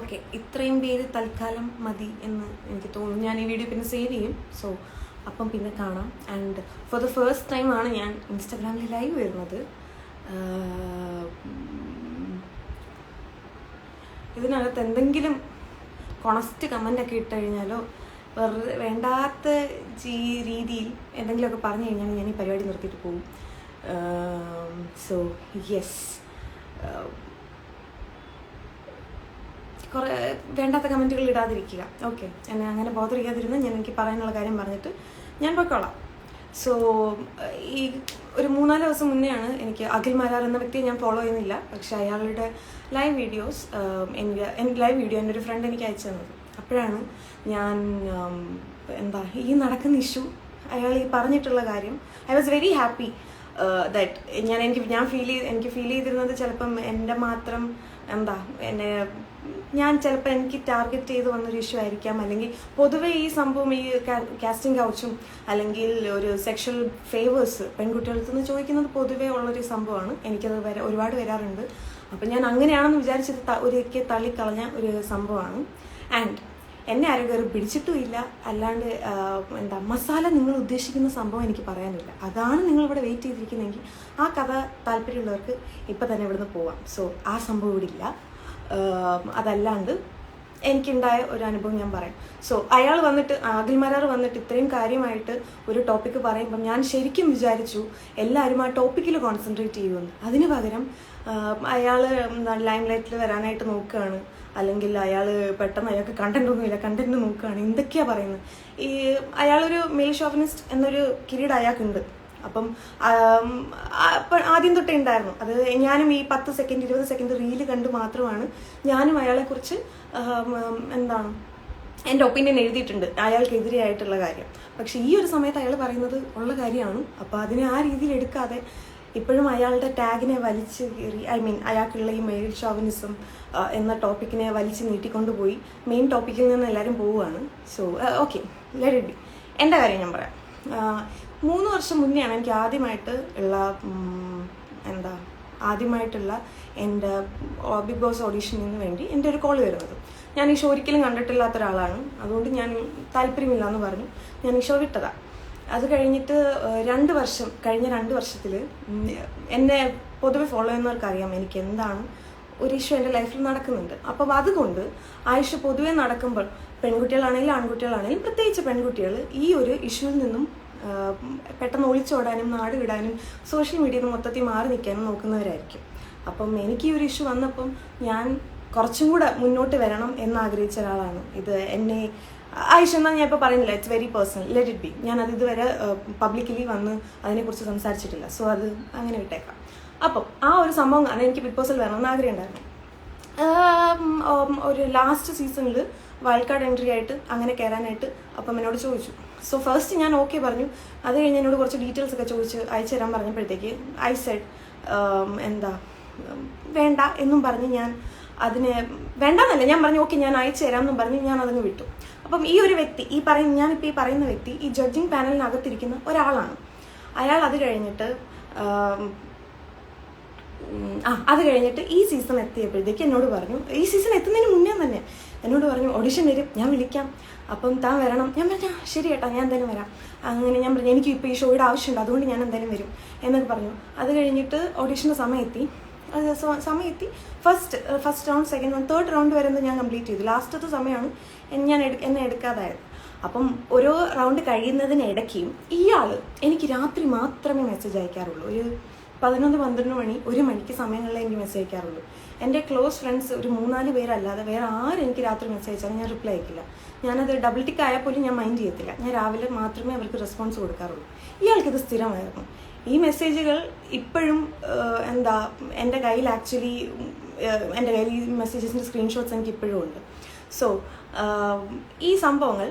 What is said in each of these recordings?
Okay ഇത്രയും പേര് തൽക്കാലം മതി എന്ന് എനിക്ക് തോന്നുന്നു. ഞാൻ ഈ വീഡിയോ പിന്നെ സേവ് ചെയ്യും. സോ അപ്പം പിന്നെ കാണാം. And for the first time ആണ് ഞാൻ ഇൻസ്റ്റാഗ്രാമിൽ ലൈവ് വരുന്നത്. ഇതിനകത്ത് എന്തെങ്കിലും കൊണസ്റ്റ് കമന്റ് ഒക്കെ ഇട്ട് കഴിഞ്ഞാലോ വെറുതെ വേണ്ടാത്ത ജീ- രീതിയിൽ എന്തെങ്കിലുമൊക്കെ പറഞ്ഞു കഴിഞ്ഞാൽ ഞാൻ ഈ പരിപാടി നിർത്തിയിട്ട് പോകും. സോ യെസ് കുറേ വേണ്ടാത്ത കമന്റുകൾ ഇടാതിരിക്കുക. ഓക്കെ. എന്നെ അങ്ങനെ ബോധറിയാതിരുന്ന് ഞാൻ എനിക്ക് പറയാനുള്ള കാര്യം പറഞ്ഞിട്ട് ഞാൻ പൊയ്ക്കോളാം. സോ ഈ ഒരു മൂന്നാൽ ദിവസം മുന്നെയാണ് എനിക്ക് അഖിൽ മാരാർ എന്ന വ്യക്തിയെ ഞാൻ ഫോളോ ചെയ്യുന്നില്ല. പക്ഷെ അയാളുടെ ലൈവ് വീഡിയോസ് എനിക്ക് എന്റെ ലൈവ് വീഡിയോ എന്റെ ഒരു ഫ്രണ്ട് എനിക്ക് അയച്ചു തന്നത്. അപ്പോഴാണ് ഞാൻ എന്താ ഈ നടക്കുന്ന ഇഷ്യൂ അയാൾ ഈ പറഞ്ഞിട്ടുള്ള കാര്യം I was very happy that ഞാൻ എനിക്ക് ഞാൻ ഫീൽ ചെയ്ത് എനിക്ക് ഫീൽ ചെയ്തിരുന്നത് ചിലപ്പം എന്റെ മാത്രം എന്താ എന്നെ ഞാൻ ചിലപ്പോൾ എനിക്ക് ടാർഗറ്റ് ചെയ്ത് വന്നൊരു ഇഷ്യൂ ആയിരിക്കാം. അല്ലെങ്കിൽ പൊതുവേ ഈ സംഭവം ഈ കാസ്റ്റിംഗ് കൗച്ചും അല്ലെങ്കിൽ ഒരു സെക്ഷൽ ഫേവേഴ്സ് പെൺകുട്ടികൾക്ക് നിന്ന് ചോദിക്കുന്നത് പൊതുവേ ഉള്ളൊരു സംഭവമാണ്. എനിക്കത് വരെ ഒരുപാട് വരാറുണ്ട്. അപ്പം ഞാൻ അങ്ങനെയാണെന്ന് വിചാരിച്ചത് ഒരിക്കൽ തള്ളിക്കളഞ്ഞ ഒരു സംഭവമാണ്. ആൻഡ് എന്നെ ആരും കയറി പിടിച്ചിട്ടുമില്ല അല്ലാണ്ട് എന്താ മസാല നിങ്ങൾ ഉദ്ദേശിക്കുന്ന സംഭവം എനിക്ക് പറയാനില്ല. അതാണ് നിങ്ങൾ ഇവിടെ വെയിറ്റ് ചെയ്തിരിക്കുന്നതെങ്കിൽ ആ കഥ താല്പര്യമുള്ളവർക്ക് ഇപ്പം തന്നെ ഇവിടുന്ന് പോവാം. സോ ആ സംഭവം ഇവിടെ ഇല്ല. അതല്ലാണ്ട് എനിക്കുണ്ടായ ഒരു അനുഭവം ഞാൻ പറയാം. സോ അയാൾ വന്നിട്ട് അഖിൽമാരാർ വന്നിട്ട് ഇത്രയും കാര്യമായിട്ട് ഒരു ടോപ്പിക്ക് പറയുമ്പം ഞാൻ ശരിക്കും വിചാരിച്ചു എല്ലാവരും ആ ടോപ്പിക്കിൽ കോൺസെൻട്രേറ്റ് ചെയ്യുമെന്ന്. അതിന് പകരം അയാൾ ലൈം ലൈറ്റിൽ വരാനായിട്ട് നോക്കുകയാണ്. അല്ലെങ്കിൽ അയാൾ പെട്ടെന്ന് അയാൾക്ക് കണ്ടന്റ് ഒന്നുമില്ല കണ്ടന്റ് നോക്കുകയാണ്. എന്തൊക്കെയാണ് പറയുന്നത്? ഈ അയാളൊരു മെയിൽ ഷോഫനിസ്റ്റ് എന്നൊരു കിരീട് അയാൾക്കുണ്ട്. അപ്പം അപ്പൊ ആദ്യം തൊട്ടേ ഉണ്ടായിരുന്നു. അത് ഞാനും ഈ പത്ത് സെക്കൻഡ് ഇരുപത് സെക്കൻഡ് റീൽ കണ്ട് മാത്രമാണ് ഞാനും അയാളെക്കുറിച്ച് എന്താണ് എന്റെ ഒപ്പീനിയൻ എഴുതിയിട്ടുണ്ട് അയാൾക്കെതിരെയായിട്ടുള്ള കാര്യം. പക്ഷെ ഈ ഒരു സമയത്ത് അയാൾ പറയുന്നത് ഉള്ള കാര്യമാണ്. അപ്പോൾ അതിനെ ആ രീതിയിൽ എടുക്കാതെ ഇപ്പോഴും അയാളുടെ ടാഗിനെ വലിച്ച് കയറി ഐ മീൻ അയാൾക്കുള്ള ഈ മെയിൽ ഷോവിനിസം എന്ന ടോപ്പിക്കിനെ വലിച്ച് നീട്ടിക്കൊണ്ടുപോയി മെയിൻ ടോപ്പിക്കിൽ നിന്ന് എല്ലാവരും പോവുകയാണ്. So okay let it be എന്റെ കാര്യം ഞാൻ പറയാം. മൂന്ന് വർഷം മുന്നെയാണ് എനിക്ക് ആദ്യമായിട്ട് ഉള്ള എന്താ ആദ്യമായിട്ടുള്ള എന്റെ ബിഗ് ബോസ് ഓഡീഷനിന് വേണ്ടി എന്റെ ഒരു കോൾ വരുന്നത്. ഞാൻ ഈ ഷോ ഒരിക്കലും കണ്ടിട്ടില്ലാത്ത ഒരാളാണ്. അതുകൊണ്ട് ഞാൻ താല്പര്യമില്ല എന്ന് പറഞ്ഞു. ഞാൻ ഈ ഷോ വിട്ടതാണ് അത് കഴിഞ്ഞിട്ട് രണ്ട് വർഷം കഴിഞ്ഞ രണ്ട് വർഷത്തിൽ എന്നെ പൊതുവെ ഫോളോ ചെയ്യുന്നവർക്ക് അറിയാം എനിക്ക് എന്താണ് ഒരു ഇഷ്യൂ എന്റെ ലൈഫിൽ നടക്കുന്നുണ്ട്. അപ്പോൾ അതുകൊണ്ട് ആ ഇഷ്യൂ പൊതുവെ നടക്കുമ്പോൾ പെൺകുട്ടികളാണെങ്കിലും ആൺകുട്ടികളാണെങ്കിലും പ്രത്യേകിച്ച് പെൺകുട്ടികൾ ഈ ഒരു ഇഷ്യൂവിൽ നിന്നും പെട്ടെന്ന് ഒളിച്ചോടാനും നാട് വിടാനും സോഷ്യൽ മീഡിയയിൽ നിന്ന് മൊത്തത്തിൽ മാറി നിൽക്കാനും നോക്കുന്നവരായിരിക്കും. അപ്പം എനിക്ക് ഈ ഒരു ഇഷ്യൂ വന്നപ്പം ഞാൻ കുറച്ചും കൂടെ മുന്നോട്ട് വരണം എന്ന് ആഗ്രഹിച്ച ഒരാളാണ്. ഇത് എന്നെ ആയിഷ എന്നാൽ ഞാൻ ഇപ്പോൾ പറയുന്നില്ല it's very personal let it be ഞാൻ അത് ഇതുവരെ പബ്ലിക്കലി വന്ന് അതിനെക്കുറിച്ച് സംസാരിച്ചിട്ടില്ല. സോ അത് അങ്ങനെ വിട്ടേക്കാം. അപ്പം ആ ഒരു സംഭവം കാരണം എനിക്ക് ബിഗ് ബോസിൽ വരണമെന്ന് ആഗ്രഹം ഉണ്ടായിരുന്നു. ഒരു ലാസ്റ്റ് സീസണിൽ കാർഡ് എൻട്രി ആയിട്ട് അങ്ങനെ കയറാനായിട്ട് അപ്പം എന്നോട് ചോദിച്ചു. സോ ഫസ്റ്റ് ഞാൻ ഓക്കെ പറഞ്ഞു. അത് കഴിഞ്ഞ് എന്നോട് കുറച്ച് ഡീറ്റെയിൽസ് ഒക്കെ ചോദിച്ച് അയച്ചു തരാൻ പറഞ്ഞപ്പോഴത്തേക്ക് ഐ സെഡ് എന്താ ഉം, വേണ്ട എന്നും പറഞ്ഞ് ഞാൻ അതിന് വേണ്ടെന്നല്ല ഞാൻ പറഞ്ഞു ഓക്കെ ഞാൻ അയച്ചു തരാം എന്നും പറഞ്ഞ് ഞാൻ അതങ്ങ് വിട്ടു. അപ്പം ഈ ഒരു വ്യക്തി ഈ പറയുന്ന ഞാനിപ്പോൾ ഈ പറയുന്ന വ്യക്തി ഈ ജഡ്ജിങ് പാനലിനകത്തിരിക്കുന്ന ഒരാളാണ്. അയാൾ അത് കഴിഞ്ഞിട്ട് ഉം, ആ അത് കഴിഞ്ഞിട്ട് ഈ സീസൺ എത്തിയപ്പോഴത്തേക്ക് എന്നോട് പറഞ്ഞു ഈ സീസൺ എത്തുന്നതിന് മുന്നേ തന്നെ എന്നോട് പറഞ്ഞു ഓഡിഷൻ വരും ഞാൻ വിളിക്കാം. അപ്പം താൻ വരണം. ഞാൻ പറഞ്ഞു "ആ, ശരി ഏട്ടാ ഞാൻ എന്തായാലും വരാം. അങ്ങനെ ഞാൻ പറഞ്ഞു എനിക്ക് ഇപ്പോൾ ഈ ഷോയുടെ ആവശ്യമുണ്ട് അതുകൊണ്ട് ഞാൻ എന്തായാലും വരും. എന്നൊക്കെ പറഞ്ഞു. അത് കഴിഞ്ഞിട്ട് ഓഡീഷന്റെ സമയം എത്തി അത് സമയം എത്തി first first round second round third round വരെ ഞാൻ കംപ്ലീറ്റ് ചെയ്തു. ലാസ്റ്റത്തെ സമയമാണ് ഞാൻ എന്നെ എടുക്കാതായത്. അപ്പം ഓരോ റൗണ്ട് കഴിയുന്നതിനിടയ്ക്കും ഇയാൾ എനിക്ക് രാത്രി മാത്രമേ മെസ്സേജ് അയക്കാറുള്ളൂ. ഒരു പതിനൊന്ന് പന്ത്രണ്ട് മണി ഒരു മണിക്ക് സമയങ്ങളിൽ എനിക്ക് മെസ്സേജ് അയക്കാറുള്ളൂ. എന്റെ ക്ലോസ് ഫ്രണ്ട്സ് ഒരു മൂന്നാൽ പേരല്ലാതെ വേറെ ആരും എനിക്ക് രാത്രി മെസ്സേജ് അയച്ചാലും ഞാൻ റിപ്ലൈ അയക്കില്ല. ഞാനത് ഡബിൾ ടിക്ക് ആയാൽ പോലും ഞാൻ മൈൻഡ് ചെയ്യത്തില്ല. ഞാൻ രാവിലെ മാത്രമേ അവർക്ക് റെസ്പോൺസ് കൊടുക്കാറുള്ളൂ. ഇയാൾക്കിത് സ്ഥിരമായിരുന്നു. ഈ മെസ്സേജുകൾ ഇപ്പോഴും എന്താ എന്റെ കയ്യിൽ ആക്ച്വലി എന്റെ കയ്യിൽ ഈ മെസ്സേജസിന്റെ സ്ക്രീൻഷോട്ട്സ് എനിക്ക് ഇപ്പോഴും ഉണ്ട്. സോ ഈ സംഭവങ്ങൾ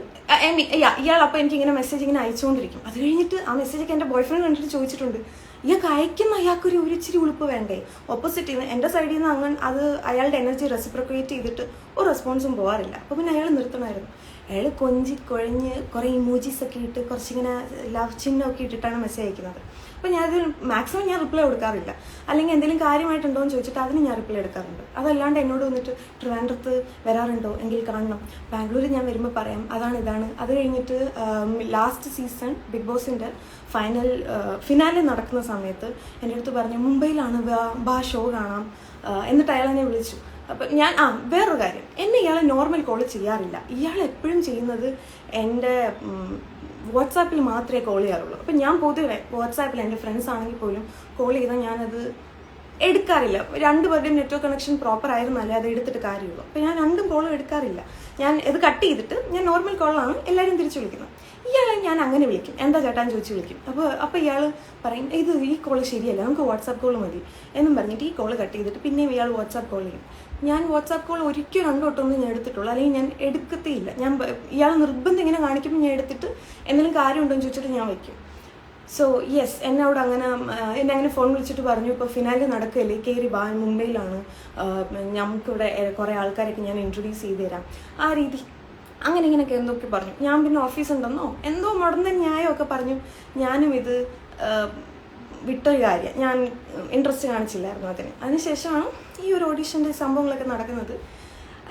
ഇയാൾ അപ്പോൾ എനിക്കിങ്ങനെ മെസ്സേജ് ഇങ്ങനെ അയച്ചുകൊണ്ടിരിക്കും. അത് കഴിഞ്ഞിട്ട് ആ മെസ്സേജൊക്കെ എന്റെ ബോയ് ഫ്രണ്ട് കണ്ടിട്ട് ചോദിച്ചിട്ടുണ്ട്. ഇയാൾക്ക് അയക്കുന്ന അയാൾക്കൊരു ഒരു ഇച്ചിരി ഉളുപ്പ് വേണ്ടേ? ഓപ്പോസിറ്റിൽ നിന്ന് എന്റെ സൈഡിൽ നിന്ന് അങ്ങനെ അത് അയാളുടെ എനർജി റെസിപ്രക്രിയേറ്റ് ചെയ്തിട്ട് ഒരു റെസ്പോൺസും പോകാറില്ല അപ്പോൾ പിന്നെ അയാൾ നിർത്തണമായിരുന്നു. അയാൾ കൊഞ്ചി കുഴഞ്ഞ് കുറേ ഇമോജീസ് ഒക്കെ ഇട്ട് കുറച്ചിങ്ങനെ ലവ് ചിഹ്നമൊക്കെ ഇട്ടിട്ടാണ് മെസ്സേജ് അയക്കുന്നത്. അപ്പോൾ ഞാൻ അതിൽ മാക്സിമം ഞാൻ റിപ്ലൈ കൊടുക്കാറില്ല. അല്ലെങ്കിൽ എന്തെങ്കിലും കാര്യമായിട്ടുണ്ടോ എന്ന് ചോദിച്ചിട്ട് അതിന് ഞാൻ റിപ്ലൈ എടുക്കാറുണ്ട്. അതല്ലാണ്ട് എന്നോട് വന്നിട്ട് ട്രിവാൻഡ്രത്ത് വരാറുണ്ടോ? എങ്കിൽ കാണണം. ബാംഗ്ലൂരിൽ ഞാൻ വരുമ്പോൾ പറയാം. അതാണ് ഇതാണ്. അത് കഴിഞ്ഞിട്ട് ലാസ്റ്റ് സീസൺ ബിഗ് ബോസിന്റെ ഫൈനൽ ഫിനാലെ നടക്കുന്ന സമയത്ത് എന്റെ അടുത്ത് പറഞ്ഞു മുംബൈയിലാണ് ബാ ഷോ കാണാം. എന്നിട്ട് അയാൾ എന്നെ വിളിച്ചു. അപ്പം ഞാൻ ആ വേറൊരു കാര്യം. എന്നെ ഇയാൾ നോർമൽ കോൾ ചെയ്യാറില്ല. ഇയാൾ എപ്പോഴും ചെയ്യുന്നത് എന്റെ വാട്സാപ്പിൽ മാത്രമേ കോൾ ചെയ്യാറുള്ളൂ. അപ്പം ഞാൻ പൊതുവെ വാട്സാപ്പിൽ എന്റെ ഫ്രണ്ട്സ് ആണെങ്കിൽ പോലും കോൾ ചെയ്താൽ ഞാനത് എടുക്കാറില്ല. രണ്ടുപേരുടെയും നെറ്റ്വർക്ക് കണക്ഷൻ പ്രോപ്പർ ആയിരുന്നല്ലേ അത് എടുത്തിട്ട് കാര്യമുള്ളൂ. അപ്പം ഞാൻ രണ്ടും കോളും എടുക്കാറില്ല. ഞാൻ ഇത് കട്ട് ചെയ്തിട്ട് ഞാൻ നോർമൽ കോളാണ് എല്ലാവരും തിരിച്ചു വിളിക്കുന്നത്. ഇയാളെ ഞാൻ അങ്ങനെ വിളിക്കും. എന്താ ചേട്ടാൻ ചോദിച്ച് വിളിക്കും. അപ്പോൾ അപ്പോൾ ഇയാൾ പറയും ഇത് ഈ കോൾ ശരിയല്ല. നമുക്ക് വാട്സാപ്പ് കോൾ മതി. എന്നും പറഞ്ഞിട്ട് ഈ കോൾ കട്ട് ചെയ്തിട്ട് പിന്നെയും ഇയാൾ വാട്സാപ്പ് കോൾ ചെയ്യും ഞാൻ വാട്സാപ്പ് കോൾ ഒരിക്കലും രണ്ടോട്ടൊന്നും ഞാൻ എടുത്തിട്ടുള്ളൂ. അല്ലെങ്കിൽ ഞാൻ എടുക്കത്തേയില്ല. ഞാൻ ഇയാൾ നിർബന്ധം ഇങ്ങനെ കാണിക്കുമ്പോൾ ഞാൻ എടുത്തിട്ട് എന്തെങ്കിലും കാര്യമുണ്ടോ എന്ന് ചോദിച്ചിട്ട് ഞാൻ വയ്ക്കും. സോ യെസ് എന്നോട് അങ്ങനെ എന്നെ അങ്ങനെ ഫോൺ വിളിച്ചിട്ട് പറഞ്ഞു. ഇപ്പോൾ ഫിനാലി നടക്കുകയല്ലേ? കയറി ബാ മുംബൈയിലാണ്. നമുക്കിവിടെ കുറേ ആൾക്കാരൊക്കെ ഞാൻ ഇൻട്രൊഡ്യൂസ് ചെയ്ത് തരാം ആ രീതി അങ്ങനെ ഇങ്ങനെയൊക്കെ എന്തൊക്കെ പറഞ്ഞു. ഞാൻ പിന്നെ ഓഫീസ് ഉണ്ടെന്നോ? എന്തോ മുടന്ന ന്യായമൊക്കെ പറഞ്ഞു. ഞാനും ഇത് വിട്ടൊരു കാര്യം. ഞാൻ ഇൻട്രസ്റ്റ് കാണിച്ചില്ലായിരുന്നു അതിന്. അതിനുശേഷമാണ് ഈ ഒരു ഓഡീഷന്റെ സംഭവങ്ങളൊക്കെ നടക്കുന്നത്.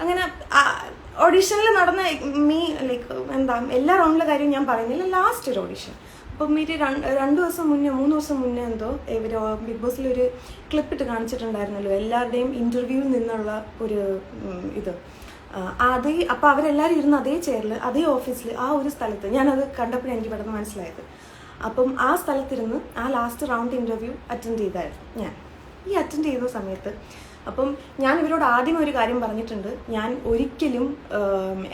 അങ്ങനെ ഓഡീഷനിൽ നടന്ന മീ ലൈക്ക് എന്താ എല്ലാ റൗണ്ടിലെ കാര്യം ഞാൻ പറയുന്നില്ല. ലാസ്റ്റ് ഒരു ഓഡീഷൻ അപ്പം ഇവർ രണ്ട് ദിവസം മുന്നേ മൂന്ന് ദിവസം മുന്നേ എന്തോ ഇവർ ബിഗ് ബോസിൽ ഒരു ക്ലിപ്പ് ഇട്ട് കാണിച്ചിട്ടുണ്ടായിരുന്നല്ലോ. എല്ലാവരുടെയും ഇന്റർവ്യൂവിൽ നിന്നുള്ള ഒരു ഇത്. അതേ അപ്പോൾ അവരെല്ലാരും ഇരുന്ന് അതേ ചെയറിൽ അതേ ഓഫീസിൽ ആ ഒരു സ്ഥലത്ത് ഞാനത് കണ്ടപ്പോഴാണ് എനിക്ക് പെട്ടെന്ന് മനസ്സിലായത്. അപ്പം ആ സ്ഥലത്തിരുന്ന് ആ ലാസ്റ്റ് റൗണ്ട് ഇന്റർവ്യൂ അറ്റൻഡ് ചെയ്തായിരുന്നു ഞാൻ. ഈ അറ്റൻഡ് ചെയ്ത സമയത്ത് അപ്പം ഞാൻ ഇവരോട് ആദ്യം ഒരു കാര്യം പറഞ്ഞിട്ടുണ്ട്. ഞാൻ ഒരിക്കലും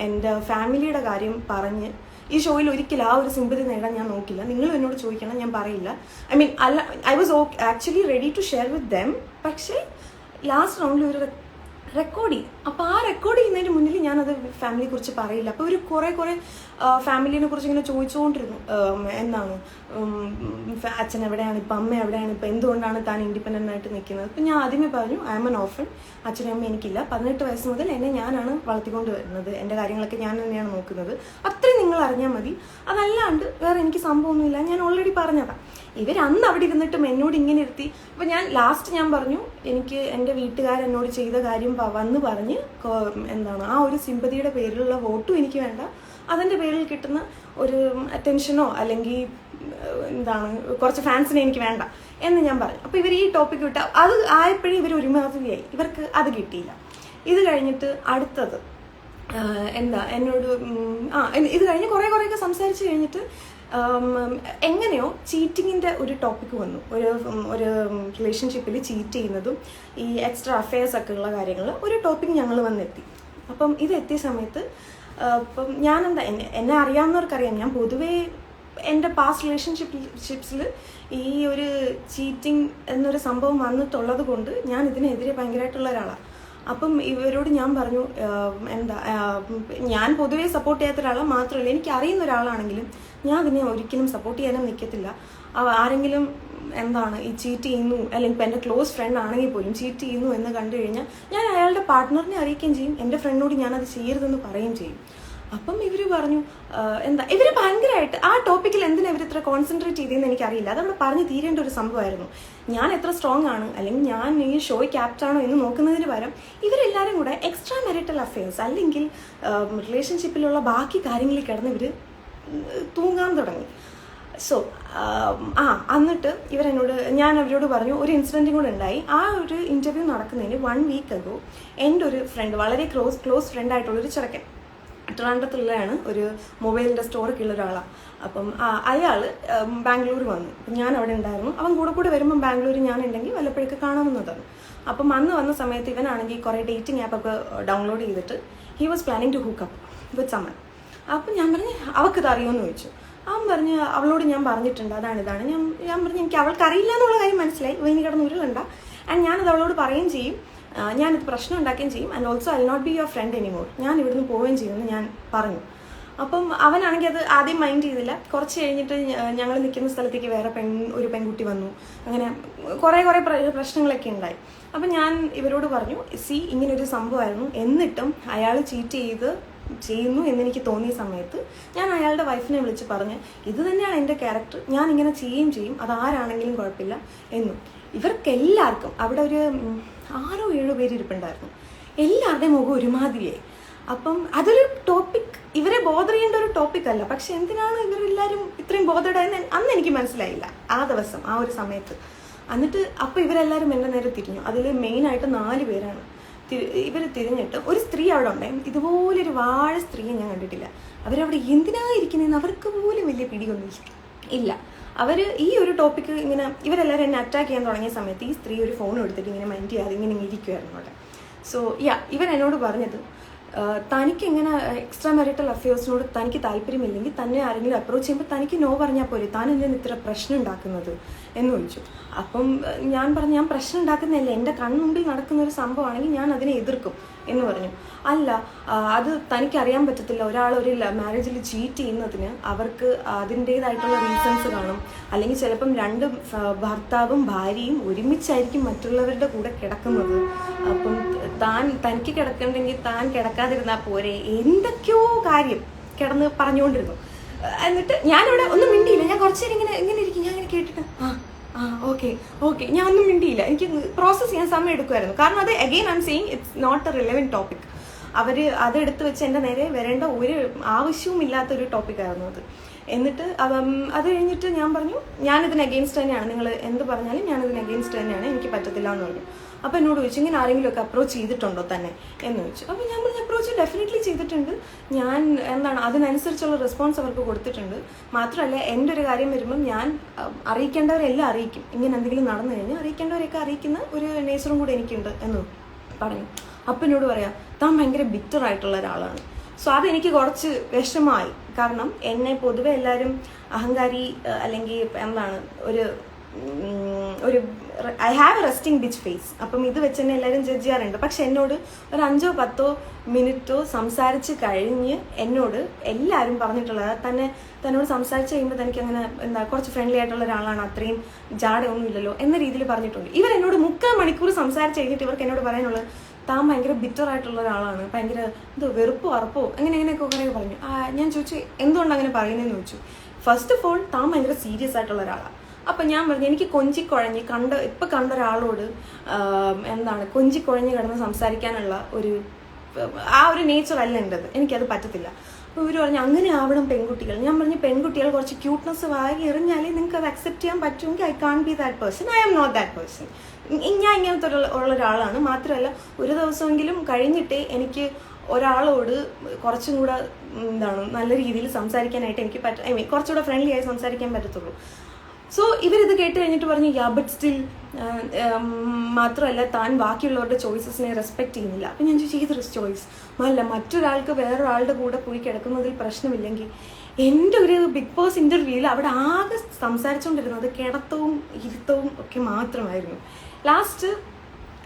എന്റെ ഫാമിലിയുടെ കാര്യം പറഞ്ഞ് ഈ ഷോയിൽ ഒരിക്കലും ആ ഒരു സിമ്പതി നേടാൻ ഞാൻ നോക്കില്ല. നിങ്ങൾ എന്നോട് ചോദിക്കണം ഞാൻ പറയില്ല. ഐ മീൻ അല്ല I was okay actually ready to share with them പക്ഷേ ലാസ്റ്റ് റൗണ്ടിൽ ഒരു റെക്കോർഡ് ചെയ്യും അപ്പോൾ ആ റെക്കോർഡ് ചെയ്യുന്നതിന് മുന്നിൽ ഞാനത് ഫാമിലിയെ കുറിച്ച് പറയില്ല. അപ്പോൾ ഒരു കുറേ കുറേ ഫാമിലിനെ കുറിച്ച് ഇങ്ങനെ ചോദിച്ചുകൊണ്ടിരുന്നു എന്താണ്? അച്ഛൻ എവിടെയാണ്? ഇപ്പം അമ്മ എവിടെയാണ്? ഇപ്പം എന്തുകൊണ്ടാണ് താൻ ഇൻഡിപെൻഡന്റ് ആയിട്ട് നിൽക്കുന്നത്? അപ്പം ഞാൻ ആദ്യമേ പറഞ്ഞു ഐ എം എൻ ഓഫൺ അച്ഛനും അമ്മ എനിക്കില്ല. പതിനെട്ട് വയസ്സ് മുതൽ എന്നെ ഞാനാണ് വളർത്തിക്കൊണ്ട് വരുന്നത്. എന്റെ കാര്യങ്ങളൊക്കെ ഞാൻ തന്നെയാണ് നോക്കുന്നത്. അത്രയും നിങ്ങൾ അറിഞ്ഞാൽ മതി. അതല്ലാണ്ട് വേറെ എനിക്ക് സംഭവമൊന്നുമില്ല. ഞാൻ ഓൾറെഡി പറഞ്ഞതാണ് ഇവർ അന്ന് അവിടെ ഇരുന്നിട്ടും എന്നോട് ഇങ്ങനെ ഇരുത്തി. അപ്പം ഞാൻ ലാസ്റ്റ് ഞാൻ പറഞ്ഞു എനിക്ക് എന്റെ വീട്ടുകാരെന്നോട് ചെയ്ത കാര്യം വന്ന് പറഞ്ഞ് കൊ- എന്താണ് ആ ഒരു സിമ്പതിയുടെ പേരിലുള്ള വോട്ടും എനിക്ക് വേണ്ട. അതിന്റെ പേരിൽ കിട്ടുന്ന ഒരു അറ്റൻഷനോ അല്ലെങ്കിൽ എന്താണ് കുറച്ച് ഫാൻസിനെ എനിക്ക് വേണ്ട എന്ന് ഞാൻ പറഞ്ഞു. അപ്പോൾ ഇവർ ഈ ടോപ്പിക് വിട്ട അത് ആയപ്പോഴേ ഇവർ ഒരുമാതിരിയായി. ഇവർക്ക് അത് കിട്ടിയില്ല. ഇത് കഴിഞ്ഞിട്ട് അടുത്തത് എന്താ എന്നോട് ആ ഇത് കഴിഞ്ഞ് കുറേ കുറേയൊക്കെ സംസാരിച്ച് കഴിഞ്ഞിട്ട് എങ്ങനെയോ ചീറ്റിങ്ങിന്റെ ഒരു ടോപ്പിക് വന്നു. ഒരു ഒരു റിലേഷൻഷിപ്പിൽ ചീറ്റ് ചെയ്യുന്നതും ഈ എക്സ്ട്രാ അഫയേഴ്സ് ഒക്കെ ഉള്ള കാര്യങ്ങൾ ഒരു ടോപ്പിക് ഞങ്ങൾ വന്നെത്തി. അപ്പം ഇത് എത്തിയ സമയത്ത് അപ്പം ഞാനെന്താ എന്നെ എന്നെ അറിയാവുന്നവർക്കറിയാം. ഞാൻ പൊതുവേ എന്റെ പാസ്റ്റ് റിലേഷൻഷിപ്പ്ഷിപ്സിൽ ഈ ഒരു ചീറ്റിംഗ് എന്നൊരു സംഭവം വന്നിട്ടുള്ളത് കൊണ്ട് ഞാൻ ഇതിനെതിരെ ഭയങ്കരമായിട്ടുള്ള ഒരാളാണ് അപ്പം ഇവരോട് ഞാൻ പറഞ്ഞു എന്താ ഞാൻ പൊതുവേ സപ്പോർട്ട് ചെയ്യാത്ത ഒരാളെ മാത്രമല്ല എനിക്ക് അറിയുന്ന ഒരാളാണെങ്കിലും ഞാൻ അതിനെ ഒരിക്കലും സപ്പോർട്ട് ചെയ്യാനും നിൽക്കത്തില്ല ആരെങ്കിലും എന്താണ് ഈ ചീറ്റ് ചെയ്യുന്നു അല്ലെങ്കിൽ ഇപ്പം എന്റെ ക്ലോസ് ഫ്രണ്ട് ആണെങ്കിൽ പോലും ചീറ്റ് ചെയ്യുന്നു എന്ന് കണ്ടു കഴിഞ്ഞാൽ ഞാൻ അയാളുടെ പാർട്ട്ണറിനെ അറിയിക്കുകയും ചെയ്യും എന്റെ ഫ്രണ്ടിനോട് ഞാനത് ചെയ്യരുതെന്ന് പറയുകയും ചെയ്യും. അപ്പം ഇവർ പറഞ്ഞു എന്താ ഇവർ ഭയങ്കരമായിട്ട് ആ ടോപ്പിക്കിൽ എന്തിനാ ഇവർ ഇത്ര കോൺസെൻട്രേറ്റ് ചെയ്തതെന്ന് എനിക്കറിയില്ല. അതവിടെ പറഞ്ഞു തീരേണ്ട ഒരു സംഭവമായിരുന്നു. ഞാൻ എത്ര സ്ട്രോങ് ആണ് അല്ലെങ്കിൽ ഞാൻ ഈ ഷോയ് ക്യാപ്റ്റാണോ എന്ന് നോക്കുന്നതിന് പകരം ഇവരെല്ലാവരും കൂടെ എക്സ്ട്രാ മെറിറ്റൽ അഫയേഴ്സ് അല്ലെങ്കിൽ റിലേഷൻഷിപ്പിലുള്ള ബാക്കി കാര്യങ്ങളിൽ കിടന്ന് ഇവർ തൂങ്ങാൻ തുടങ്ങി. സോ ആ എന്നിട്ട് ഇവരെന്നോട് ഞാൻ അവരോട് പറഞ്ഞു ഒരു ഇൻസിഡന്റും കൂടെ ഉണ്ടായി. ആ ഒരു ഇന്റർവ്യൂ നടക്കുന്നതിന് വൺ വീക്ക് അഗോ എന്റെ ഒരു ഫ്രണ്ട് വളരെ ക്ലോസ് ക്ലോസ് ഫ്രണ്ട് ആയിട്ടുള്ളൊരു ചെറുക്കൻ. ട്രിവാൻഡ്രത്തുള്ളതാണ് ഒരു മൊബൈലിന്റെ സ്റ്റോറൊക്കെ ഉള്ള ഒരാളാണ് അപ്പം അയാൾ ബാംഗ്ലൂർ വന്നു. അപ്പം ഞാൻ അവിടെ ഉണ്ടായിരുന്നു. അവൻ കൂടെ കൂടെ വരുമ്പം ബാംഗ്ലൂർ ഞാൻ ഉണ്ടെങ്കിൽ വല്ലപ്പോഴൊക്കെ കാണാവുന്നതാണ് അപ്പം അന്ന് വന്ന സമയത്ത് ഇവനാണെങ്കിൽ കുറേ ഡേറ്റിംഗ് ആപ്പൊക്കെ ഡൗൺലോഡ് ചെയ്തിട്ട് he was planning to hook up with someone അപ്പം ഞാൻ പറഞ്ഞു അവൾക്കിത് അറിയുമെന്ന് ചോദിച്ചു. അവൻ പറഞ്ഞ് അവളോട് ഞാൻ പറഞ്ഞിട്ടുണ്ട്. അതാണ് ഇതാണ്. ഞാൻ ഞാൻ പറഞ്ഞു എനിക്ക് അവൾക്ക് അറിയില്ല എന്നുള്ള കാര്യം മനസ്സിലായി. ഇവ ഇനി കിടന്ന് ഉരുളണ്ട. ആൻഡ് ഞാനത് അവളോട് പറയുകയും ചെയ്യും. ഞാനിത് പ്രശ്നം ഉണ്ടാക്കുകയും ചെയ്യും. And also I not be your friend anymore ഞാൻ ഇവിടുന്ന് പോവുകയും ചെയ്യുമെന്ന് ഞാൻ പറഞ്ഞു. അപ്പം അവനാണെങ്കിൽ അത് ആദ്യം മൈൻഡ് ചെയ്തില്ല. കുറച്ച് കഴിഞ്ഞിട്ട് ഞങ്ങൾ നിൽക്കുന്ന സ്ഥലത്തേക്ക് വേറെ പെൺ ഒരു പെൺകുട്ടി വന്നു. അങ്ങനെ കുറേ കുറേ പ്രശ്നങ്ങളൊക്കെ ഉണ്ടായി. അപ്പം ഞാൻ ഇവരോട് പറഞ്ഞു സി ഇങ്ങനൊരു സംഭവമായിരുന്നു. എന്നിട്ടും അയാൾ ചീറ്റ് ചെയ്ത് ചെയ്യുന്നു എന്നെനിക്ക് തോന്നിയ സമയത്ത് ഞാൻ അയാളുടെ വൈഫിനെ വിളിച്ച് പറഞ്ഞ് ഇത് തന്നെയാണ് എന്റെ ക്യാരക്ടർ ഞാൻ ഇങ്ങനെ ചെയ്യുകയും ചെയ്യും. അത് ആരാണെങ്കിലും കുഴപ്പമില്ല എന്നും. ഇവർക്കെല്ലാവർക്കും അവിടെ ഒരു ആറോ ഏഴോ പേര് ഇരിപ്പുണ്ടായിരുന്നു. എല്ലാവരുടെയും മുഖം ഒരുമാതിരിയായി. അപ്പം അതൊരു ടോപ്പിക് ഇവരെ ബോധർ ചെയ്യേണ്ട ഒരു ടോപ്പിക് അല്ല. പക്ഷെ എന്തിനാണ് ഇവരെല്ലാവരും ഇത്രയും ബോധർഡായെന്ന് അന്ന് എനിക്ക് മനസ്സിലായില്ല. ആ ദിവസം ആ ഒരു സമയത്ത്. എന്നിട്ട് അപ്പോൾ ഇവരെല്ലാവരും എന്റെ നേരെ തിരിഞ്ഞു. അതിൽ മെയിനായിട്ട് നാല് പേരാണ്. ഇവർ തിരിഞ്ഞിട്ട് ഒരു സ്ത്രീ അവിടെ ഉണ്ടായിരുന്നു ഇതുപോലൊരു വാഴ സ്ത്രീയെ ഞാൻ കണ്ടിട്ടില്ല. അവരവിടെ എന്തിനാ ഇരിക്കുന്നതെന്ന് അവർക്ക് പോലും വലിയ പിടിയൊന്നും ഇല്ല. അവർ ഈ ഒരു ടോപ്പിക്ക് ഇങ്ങനെ ഇവരെല്ലാവരും എന്നെ അറ്റാക്ക് ചെയ്യാൻ തുടങ്ങിയ സമയത്ത് ഈ സ്ത്രീ ഒരു ഫോൺ എടുത്തിട്ട് ഇങ്ങനെ മൈൻഡ് ചെയ്യാതെ ഇങ്ങനെ ഇരിക്കുമായിരുന്നു അവിടെ. സോ യാ ഇവൻ എന്നോട് പറഞ്ഞത് തനിക്ക് ഇങ്ങനെ എക്സ്ട്രാ മാരിറ്റൽ അഫയേഴ്സിനോട് തനിക്ക് താല്പര്യമില്ലെങ്കിൽ തന്നെ ആരെങ്കിലും അപ്രോച്ച് ചെയ്യുമ്പോൾ തനിക്ക് നോ പറഞ്ഞാൽ പോരെ. താൻ എന്തിനാണ് ഇത്ര പ്രശ്നം ഉണ്ടാക്കുന്നത്? എന്ന് ചോദിച്ചു. അപ്പം ഞാൻ പറഞ്ഞു ഞാൻ പ്രശ്നം ഉണ്ടാക്കുന്നില്ല എന്റെ കൺമുമ്പിൽ നടക്കുന്ന ഒരു സംഭവമാണെങ്കിൽ ഞാൻ അതിനെ എതിർക്കും എന്ന് പറഞ്ഞു. അല്ല അത് തനിക്കറിയാൻ പറ്റത്തില്ല. ഒരാൾ ഒരു മാരേജിൽ ചീറ്റ് ചെയ്യുന്നതിന് അവർക്ക് അതിന്റേതായിട്ടുള്ള റീസൺസ് കാണും. അല്ലെങ്കിൽ ചിലപ്പം രണ്ട് ഭർത്താവും ഭാര്യയും ഒരുമിച്ചായിരിക്കും മറ്റുള്ളവരുടെ കൂടെ കിടക്കുന്നത്. അപ്പം താൻ തനിക്ക് കിടക്കണ്ടെങ്കിൽ താൻ കിടക്കാതിരുന്നാൽ പോരെ. എന്തൊക്കെയോ കാര്യം കിടന്ന് പറഞ്ഞുകൊണ്ടിരുന്നു. എന്നിട്ട് ഞാനിവിടെ ഒന്നും മിണ്ടിയില്ല. ഞാൻ കുറച്ച് നേരം ഇങ്ങനെ ഇങ്ങനെ ഇരിക്കും. ഞാൻ ഇങ്ങനെ കേട്ടിട്ട് ആ ആ ഓക്കെ ഓക്കെ ഞാൻ ഒന്നും മിണ്ടിയില്ല. എനിക്ക് പ്രോസസ്സ് ചെയ്യാൻ സമയം എടുക്കുമായിരുന്നു. കാരണം അത് again I'm saying it's not a relevant topic അവർ അതെടുത്ത് വെച്ച് എന്റെ നേരെ വരേണ്ട ഒരു ആവശ്യവും ഇല്ലാത്തൊരു ടോപ്പിക്കായിരുന്നു അത്. എന്നിട്ട് അത് കഴിഞ്ഞിട്ട് ഞാൻ പറഞ്ഞു ഞാനിതിന് അഗെയിൻസ്റ്റ് തന്നെയാണ്. നിങ്ങൾ എന്ത് പറഞ്ഞാലും ഞാനിതിന് അഗെയിൻസ്റ്റ് തന്നെയാണ്. എനിക്ക് പറ്റത്തില്ല എന്ന് പറഞ്ഞു. അപ്പോൾ എന്നോട് ചോദിച്ചു ഇങ്ങനെ ആരെങ്കിലും ഒക്കെ അപ്രോച്ച് ചെയ്തിട്ടുണ്ടോ തന്നെ? എന്ന് ചോദിച്ചു. അപ്പോൾ ഞാൻ പറഞ്ഞ അപ്രോച്ച് ഡെഫിനറ്റ്ലി ചെയ്തിട്ടുണ്ട്. ഞാൻ എന്താണ് അതിനനുസരിച്ചുള്ള റെസ്പോൺസ് അവർക്ക് കൊടുത്തിട്ടുണ്ട്. മാത്രമല്ല എന്റെ ഒരു കാര്യം വരുമ്പം ഞാൻ അറിയിക്കേണ്ടവരെല്ലാം അറിയിക്കും. ഇങ്ങനെ എന്തെങ്കിലും നടന്നു കഴിഞ്ഞാൽ അറിയിക്കേണ്ടവരെയൊക്കെ അറിയിക്കുന്ന ഒരു നേച്ചറും കൂടെ എനിക്കുണ്ട് എന്ന് പറഞ്ഞു. അപ്പം എന്നോട് പറയാം താൻ ഭയങ്കര ബിറ്റർ ആയിട്ടുള്ള ഒരാളാണ്. സോ അതെനിക്ക് കുറച്ച് വിഷമമായി. കാരണം എന്നെ പൊതുവെ എല്ലാവരും അഹങ്കാരി അല്ലെങ്കിൽ എന്താണ് ഒരു ഒരു I have a resting bitch face അപ്പം ഇത് വെച്ച് തന്നെ എല്ലാവരും ജഡ്ജ് ചെയ്യാറുണ്ട്. പക്ഷെ എന്നോട് ഒരു അഞ്ചോ പത്തോ മിനിറ്റോ സംസാരിച്ച് കഴിഞ്ഞ് എന്നോട് എല്ലാവരും പറഞ്ഞിട്ടുള്ളത്. തന്നെ തന്നോട് സംസാരിച്ച് കഴിയുമ്പോൾ തനിക്ക് അങ്ങനെ എന്താ കുറച്ച് ഫ്രണ്ട്ലി ആയിട്ടുള്ള ഒരാളാണ്. അത്രയും ജാടയൊന്നും ഇല്ലല്ലോ എന്ന രീതിയിൽ പറഞ്ഞിട്ടുണ്ട്. ഇവർ എന്നോട് മുക്കാൽ മണിക്കൂർ സംസാരിച്ച് കഴിഞ്ഞിട്ട് ഇവർക്ക് എന്നോട് പറയാനുള്ളത് താൻ ഭയങ്കര ബിറ്റർ ആയിട്ടുള്ള ഒരാളാണ്. ഭയങ്കര എന്തോ വെറുപ്പോ അറപ്പോ? അങ്ങനെ അങ്ങനെയൊക്കെ കുറേ പറഞ്ഞു. ഞാൻ ചോദിച്ചു എന്തുകൊണ്ട് അങ്ങനെ പറയുന്നതെന്ന് ചോദിച്ചു? ഫസ്റ്റ് ഓഫ് ഓൾ താൻ ഭയങ്കര സീരിയസ് ആയിട്ടുള്ള ഒരാളാണ് അപ്പൊ ഞാൻ പറഞ്ഞു എനിക്ക് കൊഞ്ചിക്കുഴഞ്ഞ് കണ്ട ഇപ്പൊ കണ്ട ഒരാളോട് എന്താണ് കൊഞ്ചിക്കുഴഞ്ഞ് കിടന്ന് സംസാരിക്കാനുള്ള ഒരു ആ ഒരു നേച്ചർ അല്ല എന്റെത് എനിക്കത് പറ്റത്തില്ല. അപ്പോൾ ഇവർ പറഞ്ഞു അങ്ങനെ ആവണം പെൺകുട്ടികൾ. ഞാൻ പറഞ്ഞു പെൺകുട്ടികൾ കുറച്ച് ക്യൂട്ട്നെസ് വാങ്ങി എറിഞ്ഞാലേ നിങ്ങൾക്ക് അത് അക്സെപ്റ്റ് ചെയ്യാൻ പറ്റുമെങ്കിൽ I can't be that person I am not that person ഞാൻ ഇങ്ങനത്തെ ഉള്ള ഒരാളാണ്. മാത്രമല്ല ഒരു ദിവസമെങ്കിലും കഴിഞ്ഞിട്ടേ എനിക്ക് ഒരാളോട് കുറച്ചും കൂടെ എന്താണ് നല്ല രീതിയിൽ സംസാരിക്കാനായിട്ട് എനിക്ക് പറ്റ ഐ മീൻ കുറച്ചുകൂടെ ഫ്രണ്ട്ലി ആയി സംസാരിക്കാൻ പറ്റത്തുള്ളൂ. സോ ഇവരിത് കേട്ട് കഴിഞ്ഞിട്ട് പറഞ്ഞു യാ ബട്ട് സ്റ്റിൽ മാത്രമല്ല താൻ ബാക്കിയുള്ളവരുടെ ചോയ്സസിനെ റെസ്പെക്ട് ചെയ്യുന്നില്ല. അപ്പം ഞാൻ ചോദിച്ചു ഏതൊരു ചോയ്സ് അല്ല മറ്റൊരാൾക്ക് വേറൊരാളുടെ കൂടെ പോയി കിടക്കുന്നതിൽ പ്രശ്നമില്ലെങ്കിൽ എന്റെ ഒരു ബിഗ് ബോസ് ഇന്റർവ്യൂവിൽ അവിടെ ആകെ സംസാരിച്ചുകൊണ്ടിരുന്നത് കിടത്തവും ഇരുത്തവും ഒക്കെ മാത്രമായിരുന്നു. ലാസ്റ്റ്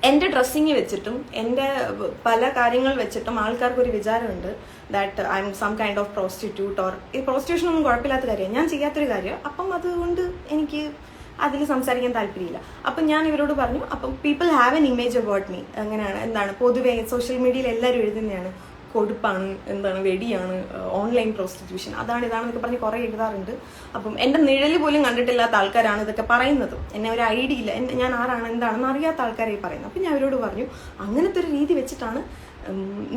എന്റെ ഡ്രസ്സിങ് വെച്ചിട്ടും എന്റെ പല കാര്യങ്ങൾ വെച്ചിട്ടും ആൾക്കാർക്ക് ഒരു വിചാരമുണ്ട് that I'm some kind of prostitute or ഈ പ്രോസ്റ്റിറ്റ്യൂഷൻ ഒന്നും കുഴപ്പമില്ലാത്ത കാര്യമാണ്. ഞാൻ ചെയ്യാത്തൊരു കാര്യം അപ്പം അതുകൊണ്ട് എനിക്ക് അതിൽ സംസാരിക്കാൻ താല്പര്യമില്ല. അപ്പം ഞാൻ ഇവരോട് പറഞ്ഞു അപ്പം people have an image about me അങ്ങനെയാണ് എന്താണ് പൊതുവേ സോഷ്യൽ മീഡിയയിൽ എല്ലാവരും എഴുതുന്നതാണ്. കൊടുപ്പാണ് എന്താണ് വെടിയാണ് ഓൺലൈൻ പ്രോസ്റ്റിറ്റ്യൂഷൻ അതാണ് ഇതാണെന്നൊക്കെ പറഞ്ഞ് കുറേ എഴുതാറുണ്ട്. അപ്പം എന്റെ നിഴൽ പോലും കണ്ടിട്ടില്ലാത്ത ആൾക്കാരാണ് ഇതൊക്കെ പറയുന്നത്. എന്നെ ഒരു ഐഡിയ ഇല്ല. ഞാൻ ആരാണ് എന്താണെന്ന് അറിയാത്ത ആൾക്കാരെ പറയുന്നത്. അപ്പം ഞാൻ അവരോട് പറഞ്ഞു അങ്ങനത്തെ ഒരു രീതി വെച്ചിട്ടാണ്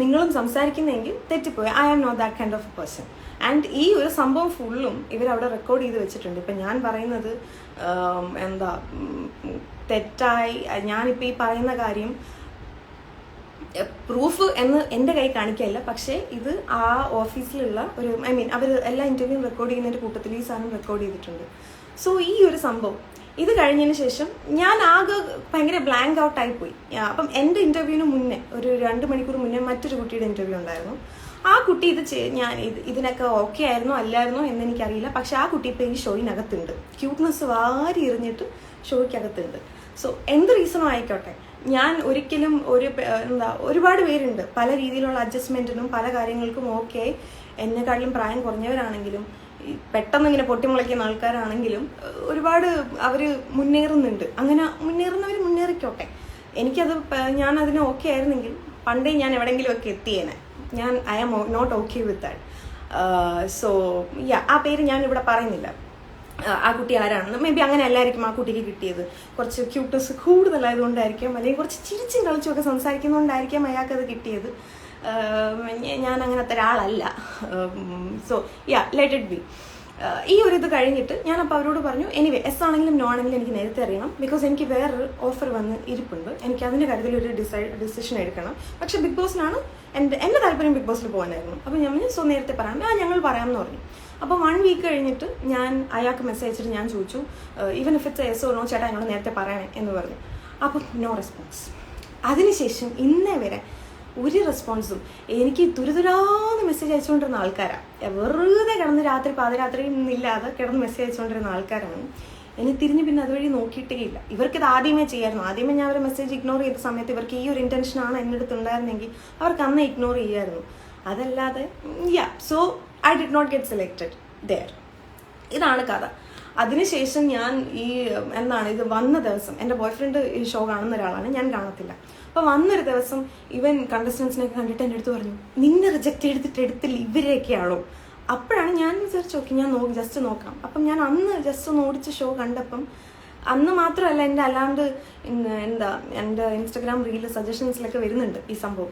നിങ്ങളും സംസാരിക്കുന്നതെങ്കിൽ തെറ്റിപ്പോയി. I am not that kind of person and ഈ ഒരു സംഭവം ഫുള്ളും ഇവരവിടെ റെക്കോർഡ് ചെയ്ത് വെച്ചിട്ടുണ്ട്. ഇപ്പം ഞാൻ പറയുന്നത് എന്താ തെറ്റായി ഞാനിപ്പോൾ ഈ പറയുന്ന കാര്യം പ്രൂഫ് എന്ന് എന്റെ കൈ കാണിക്കല്ല പക്ഷേ ഇത് ആ ഓഫീസിലുള്ള ഒരു ഐ മീൻ അവർ എല്ലാ ഇന്റർവ്യൂ റെക്കോർഡ് ചെയ്യുന്നതിന്റെ കൂട്ടത്തിൽ ഈ സാധനം റെക്കോർഡ് ചെയ്തിട്ടുണ്ട്. സോ ഈ ഒരു സംഭവം ഇത് കഴിഞ്ഞതിന് ശേഷം ഞാൻ ആകെ ഭയങ്കര ബ്ലാങ്ക് ഔട്ട് ആയി പോയി. അപ്പം എന്റെ ഇന്റർവ്യൂവിന് മുന്നേ ഒരു രണ്ട് മണിക്കൂർ മുന്നേ മറ്റൊരു കുട്ടിയുടെ ഇന്റർവ്യൂ ഉണ്ടായിരുന്നു. ആ കുട്ടി ഇത് ഞാൻ ഇത് ഇതിനൊക്കെ ഓക്കെ ആയിരുന്നോ അല്ലായിരുന്നോ എന്ന് എനിക്കറിയില്ല. പക്ഷെ ആ കുട്ടി ഇപ്പോൾ ഈ ഷോയിനകത്തുണ്ട്. ക്യൂട്ട്നെസ് വാരി എറിഞ്ഞിട്ട് ഷോയ്ക്കകത്തുണ്ട്. സോ എന്ത് റീസണോ ആയിക്കോട്ടെ. ഞാൻ ഒരിക്കലും ഒരു എന്താ ഒരുപാട് പേരുണ്ട്. പല രീതിയിലുള്ള അഡ്ജസ്റ്റ്മെന്റിനും പല കാര്യങ്ങൾക്കും ഓക്കെ എന്നെക്കാട്ടിലും പ്രായം കുറഞ്ഞവരാണെങ്കിലും പെട്ടെന്ന് ഇങ്ങനെ പൊട്ടിമുളയ്ക്കുന്ന ആൾക്കാരാണെങ്കിലും ഒരുപാട് അവർ മുന്നേറുന്നുണ്ട്. അങ്ങനെ മുന്നേറുന്നവർ മുന്നേറിക്കോട്ടെ. എനിക്കത് ഞാൻ അതിന് ഓക്കെ ആയിരുന്നെങ്കിൽ പണ്ടേ ഞാൻ എവിടെയെങ്കിലും ഒക്കെ എത്തിയേനെ. ഞാൻ I am not okay with that so yeah ആ പേര് ഞാൻ ഇവിടെ പറയുന്നില്ല. ആ, കുട്ടി ആരാണെന്ന്. മേ ബി അങ്ങനെ അല്ലായിരിക്കും ആ കുട്ടിക്ക് കിട്ടിയത്. കുറച്ച് ക്യൂട്ടസ് കൂടുതലായതുകൊണ്ടായിരിക്കാം. അല്ലെങ്കിൽ കുറച്ച് ചിരിച്ചും കളിച്ചും ഒക്കെ സംസാരിക്കുന്നതുകൊണ്ടായിരിക്കാം അയാൾക്ക് അത് കിട്ടിയത്. ഞാൻ അങ്ങനത്തെ ഒരാളല്ല. So yeah let it be ഈ ഒരു ഇത് കഴിഞ്ഞിട്ട് ഞാൻ അപ്പോൾ അവരോട് പറഞ്ഞു എനിവേ എസ് ആണെങ്കിലും നോ ആണെങ്കിലും എനിക്ക് നേരത്തെ അറിയണം. ബിക്കോസ് എനിക്ക് വേറൊരു ഓഫർ വന്ന് ഇരിപ്പുണ്ട്. എനിക്ക് അതിന്റെ കാര്യത്തിൽ ഒരു ഡിസൈഡ് ഡിസിഷൻ എടുക്കണം. പക്ഷെ ബിഗ് ബോസിലാണ് എന്റെ എന്റെ താല്പര്യം ബിഗ് ബോസിൽ പോകാനായിരുന്നു. അപ്പോൾ ഞാൻ സോ നേരത്തെ പറയാം. ആ ഞങ്ങൾ പറയാമെന്ന് പറഞ്ഞു. അപ്പോൾ വൺ വീക്ക് കഴിഞ്ഞിട്ട് ഞാൻ അയാൾക്ക് മെസ്സേജ് അയച്ചിട്ട് ഞാൻ ചോദിച്ചു even if it's yes no ചേട്ടാ എന്നോട് നേരത്തെ പറയണേ എന്ന് പറഞ്ഞു. അപ്പം നോ റെസ്പോൺസ് അതിനുശേഷം ഇന്നേ വരെ ഒരു റെസ്പോൺസും എനിക്ക് തുരുതുരാന്ന് മെസ്സേജ് അയച്ചുകൊണ്ടിരുന്ന ആൾക്കാരാണ് വെറുതെ കിടന്ന് രാത്രി പാതിരാത്രി ഇല്ലാതെ കിടന്ന് മെസ്സേജ് അയച്ചുകൊണ്ടിരുന്ന ആൾക്കാരാണ്. എന്നെ തിരിഞ്ഞ് പിന്നെ അതുവഴി നോക്കിയിട്ടേ ഇല്ല. ഇവർക്ക് ഇത് ആദ്യമേ ചെയ്യായിരുന്നു. ആദ്യമേ ഞാൻ അവരെ മെസ്സേജ് ഇഗ്നോർ ചെയ്ത സമയത്ത് ഇവർക്ക് ഈ ഒരു ഇന്റൻഷനാണ് എന്റെ അടുത്ത് ഉണ്ടായിരുന്നെങ്കിൽ അവർക്ക് അന്ന് ഇഗ്നോർ ചെയ്യായിരുന്നു. അതല്ലാതെ yeah so I did not get selected there ഇതാണ് കഥ. അതിനുശേഷം ഞാൻ ഈ എന്താണ് ഇത് വന്ന ദിവസം എന്റെ ബോയ് ഫ്രണ്ട് ഈ ഷോ കാണുന്ന ഒരാളാണ് ഞാൻ കാണത്തില്ല. അപ്പോൾ വന്നൊരു ദിവസം ഇവൻ കണ്ടസ്റ്റൻസിനെ കണ്ടിട്ട് എന്റെ അടുത്ത് പറഞ്ഞു നിന്നെ റിജക്റ്റ് ചെയ്തിട്ട് എടുത്തില്ല ഇവരെയൊക്കെയാണോ അപ്പോഴാണ് ഞാൻ വിചാരിച്ചു നോക്കി ഞാൻ നോക്കി ജസ്റ്റ് നോക്കാം. അപ്പം ഞാൻ അന്ന് ജസ്റ്റ് ഒന്ന് ഓടിച്ച ഷോ കണ്ടപ്പം അന്ന് മാത്രമല്ല എന്റെ അല്ലാണ്ട് എന്താ എന്റെ ഇൻസ്റ്റഗ്രാം റീൽ സജഷൻസിലൊക്കെ വരുന്നുണ്ട് ഈ സംഭവം.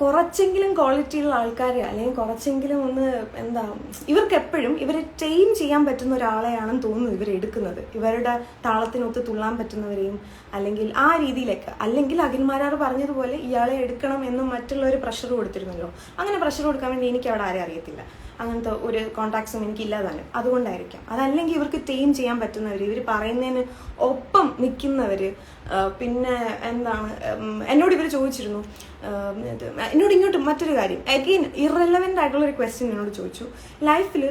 കുറച്ചെങ്കിലും ക്വാളിറ്റിയുള്ള ആൾക്കാരെ അല്ലെങ്കിൽ കുറച്ചെങ്കിലും ഒന്ന് എന്താ ഇവർക്ക് എപ്പോഴും ഇവരെ ട്രെയിൻ ചെയ്യാൻ പറ്റുന്ന ഒരാളെയാണെന്ന് തോന്നുന്നു ഇവർ എടുക്കുന്നത്. ഇവരുടെ താളത്തിനൊത്ത് തുള്ളാൻ പറ്റുന്നവരെയും അല്ലെങ്കിൽ ആ രീതിയിലേക്ക്. അല്ലെങ്കിൽ അഖിൽമാരാർ പറഞ്ഞതുപോലെ ഇയാളെ എടുക്കണം എന്ന് മറ്റുള്ളവർ പ്രഷർ കൊടുത്തിരുന്നല്ലോ. അങ്ങനെ പ്രഷർ കൊടുക്കാൻ വേണ്ടി എനിക്ക് അവിടെ ആരെ അറിയത്തില്ല. അങ്ങനത്തെ ഒരു കോണ്ടാക്ട്സും എനിക്ക് ഇല്ലാതാണ് അതുകൊണ്ടായിരിക്കാം. അതല്ലെങ്കിൽ ഇവർക്ക് ടീം ചെയ്യാൻ പറ്റുന്നവർ ഇവർ പറയുന്നതിന് ഒപ്പം നിൽക്കുന്നവർ പിന്നെ എന്താണ് എന്നോട് ഇവർ ചോദിച്ചിരുന്നു. എന്നോട് ഇങ്ങോട്ട് മറ്റൊരു കാര്യം. അഗെയിൻ ഇറലവന്റ് ആയിട്ടുള്ള ഒരു ക്വസ്റ്റ്യൻ എന്നോട് ചോദിച്ചു. ലൈഫിൽ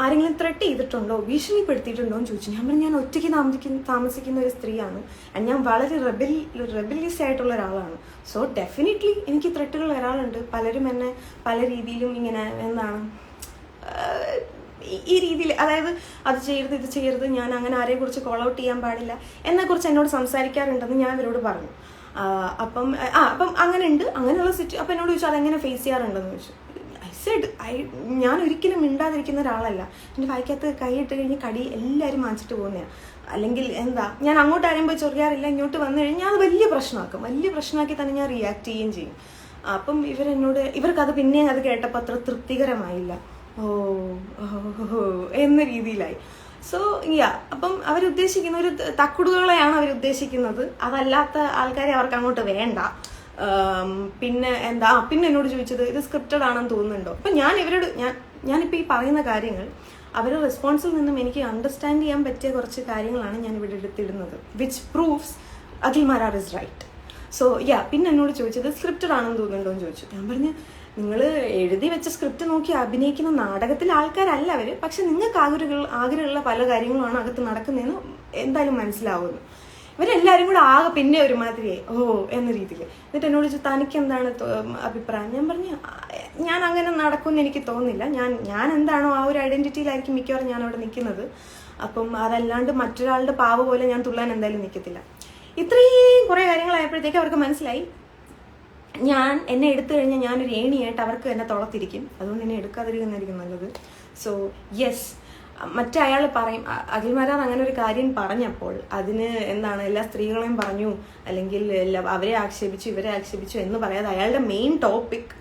ആരെങ്കിലും ത്രെട്ട് ചെയ്തിട്ടുണ്ടോ? ഭീഷണിപ്പെടുത്തിയിട്ടുണ്ടോ എന്ന് ചോദിച്ചു. ഞാൻ പറഞ്ഞു ഞാൻ ഒറ്റയ്ക്ക് താമസിക്കുന്ന താമസിക്കുന്ന ഒരു സ്ത്രീയാണ്. ഞാൻ വളരെ റെബൽ റെബലിയസ് ആയിട്ടുള്ള ഒരാളാണ്. സോ ഡെഫിനറ്റ്ലി എനിക്ക് ത്രെട്ടുകൾ വരാറുണ്ട്. പലരും എന്നെ പല രീതിയിലും ഇങ്ങനെ എന്താണ് ഈ- രീതിയിൽ അതായത് അത് ചെയ്യരുത് ഇത് ചെയ്യരുത് ഞാൻ അങ്ങനെ ആരെയും കുറിച്ച് കോൾ ഔട്ട് ചെയ്യാൻ പാടില്ല എന്നെക്കുറിച്ച് എന്നോട് സംസാരിക്കാറുണ്ടെന്ന് ഞാൻ ഇവരോട് പറഞ്ഞു. അപ്പം ആ അപ്പം അങ്ങനെ ഉണ്ട് അങ്ങനെയുള്ള സിറ്റു അപ്പം എന്നോട് ചോദിച്ചാൽ അതെങ്ങനെ ഫേസ് ചെയ്യാറുണ്ടെന്ന്? ചോദിച്ചു. ഐ സെഡ് ഐ ഞാൻ ഒരിക്കലും മിണ്ടാതിരിക്കുന്ന ഒരാളല്ല. എന്റെ വായിക്കകത്ത് കൈയിട്ട് കഴിഞ്ഞ് കടി എല്ലാവരും വാങ്ങിച്ചിട്ട് പോകുന്നതാണ് അല്ലെങ്കിൽ എന്താ ഞാൻ അങ്ങോട്ട് ആരെയും പോയി ചൊറിയാറില്ല ഇങ്ങോട്ട് വന്നു കഴിഞ്ഞാൽ അത് വലിയ പ്രശ്നമാക്കും. വലിയ പ്രശ്നമാക്കി തന്നെ ഞാൻ റിയാക്ട് ചെയ്യുകയും ചെയ്യും. അപ്പം ഇവരെന്നോട് ഇവർക്കത് പിന്നെയും അത് കേട്ടപ്പോൾ അത്ര തൃപ്തികരമായില്ല. ഓ ഓ, എന്ന രീതിയിലായി. സോ യാ അപ്പം അവരുദ്ദേശിക്കുന്ന ഒരു തക്കുടുകളെയാണ് അവരുദ്ദേശിക്കുന്നത്. അതല്ലാത്ത ആൾക്കാരെ അവർക്ക് അങ്ങോട്ട് വേണ്ട. പിന്നെ എന്താ പിന്നെ എന്നോട് ചോദിച്ചത് ഇത് സ്ക്രിപ്റ്റഡ് ആണെന്ന് തോന്നുന്നുണ്ടോ? അപ്പം ഞാൻ ഇവരോട് ഞാൻ ഞാനിപ്പോൾ ഈ പറയുന്ന കാര്യങ്ങൾ അവരുടെ റെസ്പോൺസിൽ നിന്നും എനിക്ക് അണ്ടർസ്റ്റാൻഡ് ചെയ്യാൻ പറ്റിയ കുറച്ച് കാര്യങ്ങളാണ് ഞാൻ ഇവിടെ എടുത്തിടുന്നത്. Which proofs Akhil Marar is right so yeah പിന്നെ എന്നോട് ചോദിച്ചത് സ്ക്രിപ്റ്റഡ് ആണെന്ന് തോന്നുന്നുണ്ടോ എന്ന് ചോദിച്ചു. ഞാൻ പറഞ്ഞു നിങ്ങൾ എഴുതി വെച്ച സ്ക്രിപ്റ്റ് നോക്കി അഭിനയിക്കുന്ന നാടകത്തിലെ ആൾക്കാരല്ല അവർ പക്ഷെ നിങ്ങൾക്ക് ആഗ്രഹ ആഗ്രഹമുള്ള പല കാര്യങ്ങളുമാണ് അകത്ത് നടക്കുന്നതെന്ന് എന്തായാലും മനസ്സിലാവുന്നു. ഇവരെല്ലാവരും കൂടെ ആകെ പിന്നെ ഒരുമാതിരി ഓ എന്ന രീതിയിൽ എന്നിട്ട് എന്നോട് ചോദിച്ചു തനിക്ക് എന്താണ് അഭിപ്രായം? ഞാൻ പറഞ്ഞു ഞാൻ അങ്ങനെ നടക്കുമെന്ന് എനിക്ക് തോന്നുന്നില്ല. ഞാൻ ഞാൻ എന്താണോ ആ ഒരു ഐഡന്റിറ്റിയിലായിരിക്കും മിക്കവാറും ഞാൻ അവിടെ നിൽക്കുന്നത്. അപ്പം അതല്ലാണ്ട് മറ്റൊരാളുടെ പാവ് പോലെ ഞാൻ തുള്ളാൻ എന്തായാലും നിൽക്കത്തില്ല. ഇത്രയും കുറേ കാര്യങ്ങളായപ്പോഴത്തേക്ക് അവർക്ക് മനസ്സിലായി. ഞാൻ എന്നെ എടുത്തു കഴിഞ്ഞാൽ ഞാനൊരു ഏണിയായിട്ട് അവർക്ക് എന്നെ തുളത്തിരിക്കും അതുകൊണ്ട് എന്നെ എടുക്കാതിരിക്കുന്നതായിരിക്കും നല്ലത്. സോ യെസ് മറ്റേ അയാൾ പറയും അഖിൽമാരാൻ അങ്ങനെ ഒരു കാര്യം പറഞ്ഞപ്പോൾ അതിന് എന്താണ് എല്ലാ സ്ത്രീകളെയും പറഞ്ഞു അല്ലെങ്കിൽ എല്ലാ അവരെ ആക്ഷേപിച്ചു ഇവരെ ആക്ഷേപിച്ചു എന്ന് പറയാതെ അയാളുടെ മെയിൻ ടോപ്പിക്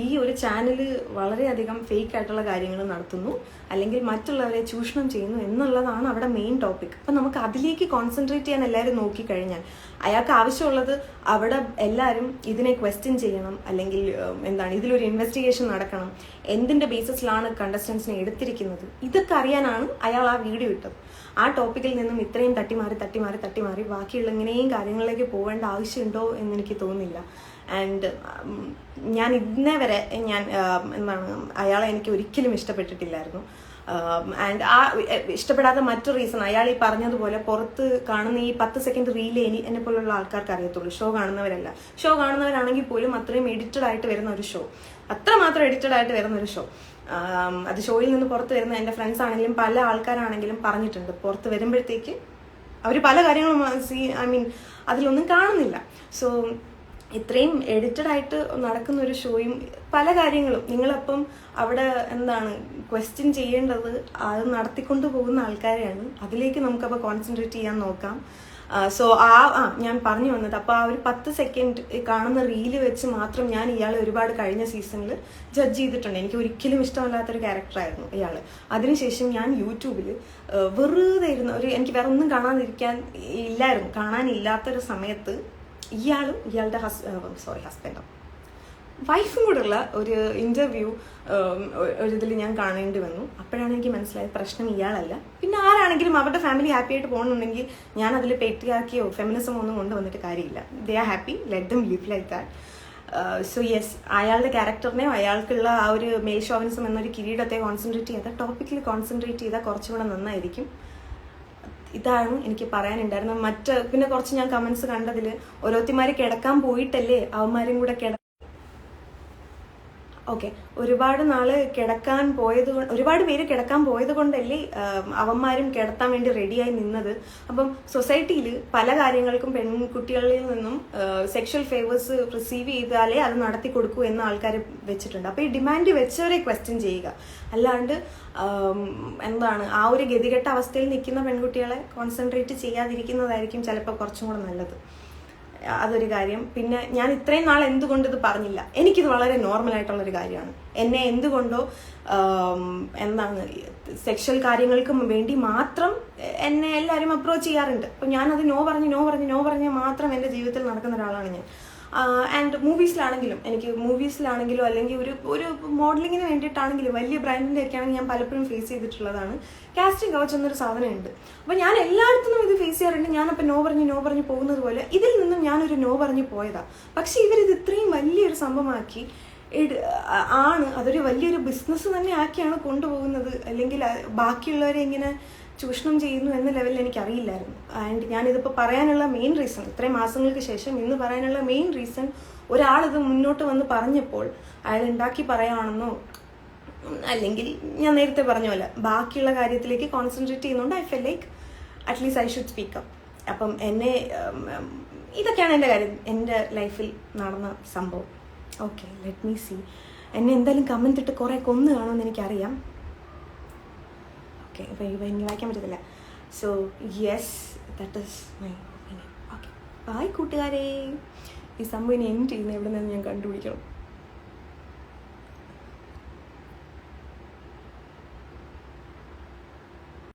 ഈ ഒരു ചാനൽ വളരെയധികം ഫേക്ക് ആയിട്ടുള്ള കാര്യങ്ങൾ നടത്തുന്നു. അല്ലെങ്കിൽ മറ്റുള്ളവരെ ചൂഷണം ചെയ്യുന്നു എന്നുള്ളതാണ് അവിടെ മെയിൻ ടോപ്പിക് അപ്പം നമുക്ക് അതിലേക്ക് കോൺസെൻട്രേറ്റ് ചെയ്യാൻ എല്ലാവരും നോക്കിക്കഴിഞ്ഞാൽ അയാൾക്ക് ആവശ്യമുള്ളത് അവിടെ എല്ലാവരും ഇതിനെ ക്വസ്റ്റ്യൻ ചെയ്യണം. അല്ലെങ്കിൽ എന്താണ് ഇതിലൊരു ഇൻവെസ്റ്റിഗേഷൻ നടക്കണം. എന്തിന്റെ ബേസിസിലാണ് കണ്ടസ്റ്റൻസിനെ എടുത്തിരിക്കുന്നത്? ഇതൊക്കെ അറിയാനാണ് അയാൾ ആ വീഡിയോ ഇട്ടത്. ആ ടോപ്പിക്കിൽ നിന്നും ഇത്രയും തട്ടിമാറി തട്ടിമാറി തട്ടിമാറി ബാക്കിയുള്ള ഇങ്ങനെയും കാര്യങ്ങളിലേക്ക് പോകേണ്ട ആവശ്യമുണ്ടോ എന്ന് എനിക്ക് തോന്നുന്നില്ല. ആൻഡ് ഞാൻ ഇന്നേ വരെ ഞാൻ എന്താണ് അയാളെ എനിക്ക് ഒരിക്കലും ഇഷ്ടപ്പെട്ടിട്ടില്ലായിരുന്നു. ആൻഡ് ആ ഇഷ്ടപ്പെടാത്ത മറ്റു റീസൺ അയാൾ ഈ പറഞ്ഞതുപോലെ പുറത്ത് കാണുന്ന ഈ പത്ത് സെക്കൻഡ് റീൽ ഇനി എന്നെ പോലുള്ള ആൾക്കാർക്ക് അറിയത്തുള്ളൂ. ഷോ കാണുന്നവരല്ല. ഷോ കാണുന്നവരാണെങ്കിൽ പോലും അത്രയും എഡിറ്റഡ് ആയിട്ട് വരുന്ന ഒരു ഷോ അത്രമാത്രം എഡിറ്റഡ് ആയിട്ട് വരുന്ന ഒരു ഷോ അത് ഷോയിൽ നിന്ന് പുറത്ത് വരുന്ന എന്റെ ഫ്രണ്ട്സ് ആണെങ്കിലും പല ആൾക്കാരാണെങ്കിലും പറഞ്ഞിട്ടുണ്ട്. പുറത്ത് വരുമ്പോഴത്തേക്ക് അവർ പല കാര്യങ്ങളും സീ ഐ മീൻ അതിലൊന്നും കാണുന്നില്ല. സോ ഇത്രയും എഡിറ്റഡ് ആയിട്ട് നടക്കുന്ന ഒരു ഷോയും പല കാര്യങ്ങളും. നിങ്ങളപ്പം അവിടെ എന്താണ് ക്വസ്റ്റ്യൻ ചെയ്യേണ്ടത് അത് നടത്തിക്കൊണ്ട് പോകുന്ന ആൾക്കാരെയാണ്. അതിലേക്ക് നമുക്കപ്പോൾ കോൺസെൻട്രേറ്റ് ചെയ്യാൻ നോക്കാം. സോ ആ ആ ഞാൻ പറഞ്ഞു വന്നത്. അപ്പോൾ ആ ഒരു പത്ത് സെക്കൻഡ് കാണുന്ന റീൽ വെച്ച് മാത്രം ഞാൻ ഇയാളെ ഒരുപാട് കഴിഞ്ഞ സീസണിൽ ജഡ്ജ് ചെയ്തിട്ടുണ്ട്. എനിക്ക് ഒരിക്കലും ഇഷ്ടമല്ലാത്തൊരു ക്യാരക്ടറായിരുന്നു ഇയാൾ അതിനുശേഷം ഞാൻ യൂട്യൂബിൽ വെറുതെ ഇരുന്ന ഒരു എനിക്ക് വേറെ ഒന്നും കാണാതിരിക്കാൻ ഇല്ലായിരുന്നു. കാണാനില്ലാത്തൊരു സമയത്ത് ഇയാളും ഇയാളുടെ ഹസ് സോറി ഹസ്ബൻഡും വൈഫും കൂടെയുള്ള ഒരു ഇന്റർവ്യൂ ഒരു ഇതിൽ ഞാൻ കാണേണ്ടി വന്നു. അപ്പോഴാണ് എനിക്ക് മനസ്സിലായത് പ്രശ്നം ഇയാളല്ല. പിന്നെ ആരാണെങ്കിലും അവരുടെ ഫാമിലി ഹാപ്പി ആയിട്ട് പോകണമെന്നുണ്ടെങ്കിൽ ഞാൻ അതിൽ പെറ്റിയാക്കിയോ ഫെമിനിസം ഒന്നും കൊണ്ടുവന്നിട്ട് കാര്യമില്ല. They are happy let them live like that so yes അയാളുടെ ക്യാരക്ടറിനെയോ അയാൾക്കുള്ള ആ ഒരു മേശോവിനിസം എന്നൊരു കിരീടത്തെ കോൺസെൻട്രേറ്റ് ചെയ്താൽ ടോപ്പിക്കിൽ കോൺസെൻട്രേറ്റ് ചെയ്താൽ കുറച്ചുകൂടെ നന്നായിരിക്കും. ഇതാണ് എനിക്ക് പറയാനുണ്ടായിരുന്നത്. മറ്റ് പിന്നെ കുറച്ച് ഞാൻ കമന്റ്സ് കണ്ടതിൽ ഓരോരുത്തിമാര് കിടക്കാൻ പോയിട്ടല്ലേ? അവന്മാരും കൂടെ കിട ഓക്കെ. ഒരുപാട് നാൾ കിടക്കാൻ പോയത് ഒരുപാട് പേര് കിടക്കാൻ പോയത് കൊണ്ടല്ലേ അവന്മാരും കിടത്താൻ വേണ്ടി റെഡിയായി നിന്നത്. അപ്പം സൊസൈറ്റിയിൽ പല കാര്യങ്ങൾക്കും പെൺകുട്ടികളിൽ നിന്നും സെക്ഷൽ ഫേവേഴ്സ് റിസീവ് ചെയ്താലേ അത് നടത്തി കൊടുക്കൂ എന്ന് ആൾക്കാർ വെച്ചിട്ടുണ്ട്. അപ്പോൾ ഈ ഡിമാൻഡ് വെച്ചവരെ ക്വസ്റ്റ്യൻ ചെയ്യുക. അല്ലാണ്ട് എന്താണ് ആ ഒരു ഗതികെട്ട അവസ്ഥയിൽ നിൽക്കുന്ന പെൺകുട്ടികളെ കോൺസെൻട്രേറ്റ് ചെയ്യാതിരിക്കുന്നതായിരിക്കും ചിലപ്പോൾ കുറച്ചും കൂടെ നല്ലത്. അതൊരു കാര്യം. പിന്നെ ഞാൻ ഇത്രയും നാൾ എന്തുകൊണ്ട് ഇത് പറഞ്ഞില്ല? എനിക്കിത് വളരെ നോർമൽ ആയിട്ടുള്ള ഒരു കാര്യമാണ്. എന്നെ എന്തുകൊണ്ടോ എന്താണ് സെക്ഷൽ കാര്യങ്ങൾക്ക് വേണ്ടി മാത്രം എന്നെ എല്ലാവരും അപ്രോച്ച് ചെയ്യാറുണ്ട്. അപ്പം ഞാനത് നോ പറഞ്ഞ് നോ പറഞ്ഞ് നോ പറഞ്ഞ് മാത്രം എന്റെ ജീവിതത്തിൽ നടക്കുന്ന ഒരാളാണ് ഞാൻ. ആൻഡ് മൂവീസിലാണെങ്കിലും എനിക്ക് മൂവീസിലാണെങ്കിലും അല്ലെങ്കിൽ ഒരു ഒരു മോഡലിങ്ങിന് വേണ്ടിയിട്ടാണെങ്കിലും വലിയ ബ്രാൻഡിന്റെ ഒക്കെ ആണെങ്കിൽ ഞാൻ പലപ്പോഴും ഫേസ് ചെയ്തിട്ടുള്ളതാണ്. കാസ്റ്റിംഗ് കവച്ച് എന്നൊരു സാധനമുണ്ട്. അപ്പോൾ ഞാൻ എല്ലായിടത്തും ഇത് ഫേസ് ചെയ്യാറുണ്ട്. ഞാനപ്പോൾ നോ പറഞ്ഞ് നോ പറഞ്ഞ് പോകുന്നത് പോലെ ഇതിൽ നിന്നും ഞാനൊരു നോ പറഞ്ഞ് പോയതാ. പക്ഷേ ഇവരിത് ഇത്രയും വലിയൊരു സംഭവമാക്കി ആണ്. അതൊരു വലിയൊരു ബിസിനസ് തന്നെ ആക്കിയാണ് കൊണ്ടുപോകുന്നത്. അല്ലെങ്കിൽ ബാക്കിയുള്ളവരെ ഇങ്ങനെ ചൂഷണം ചെയ്യുന്നു എന്ന ലെവലിൽ എനിക്ക് അറിയില്ലായിരുന്നു ആൻഡ് ഞാനിതിപ്പോൾ പറയാനുള്ള മെയിൻ റീസൺ ഇത്രയും മാസങ്ങൾക്ക് ശേഷം ഇന്ന് പറയാനുള്ള മെയിൻ റീസൺ ഒരാളിത് മുന്നോട്ട് വന്ന് പറഞ്ഞപ്പോൾ അയാൾ ഉണ്ടാക്കി പറയുകയാണെന്നോ അല്ലെങ്കിൽ ഞാൻ നേരത്തെ പറഞ്ഞ പോലെ ബാക്കിയുള്ള കാര്യത്തിലേക്ക് കോൺസെൻട്രേറ്റ് ചെയ്യുന്നുണ്ട് I feel like at least I should speak up അപ്പം എന്നെ ഇതൊക്കെയാണ് എന്റെ കാര്യം എന്റെ ലൈഫിൽ നടന്ന സംഭവം. ഓക്കെ ലെറ്റ് മീ സി എന്നെ എന്തായാലും കമന്റ് ഇട്ട് കുറേ കൊന്നു കാണുമെന്ന് എനിക്കറിയാം. ഓക്കെ അപ്പോൾ ഈ എനിക്ക് വായിക്കാൻ പറ്റത്തില്ല. So yes that is my okay bye കൂട്ടുകാരെ. ഈ സംഭവം ഇനി എൻഡ് ചെയ്യുന്ന എവിടെ നിന്ന് ഞാൻ കണ്ടുപിടിക്കണം.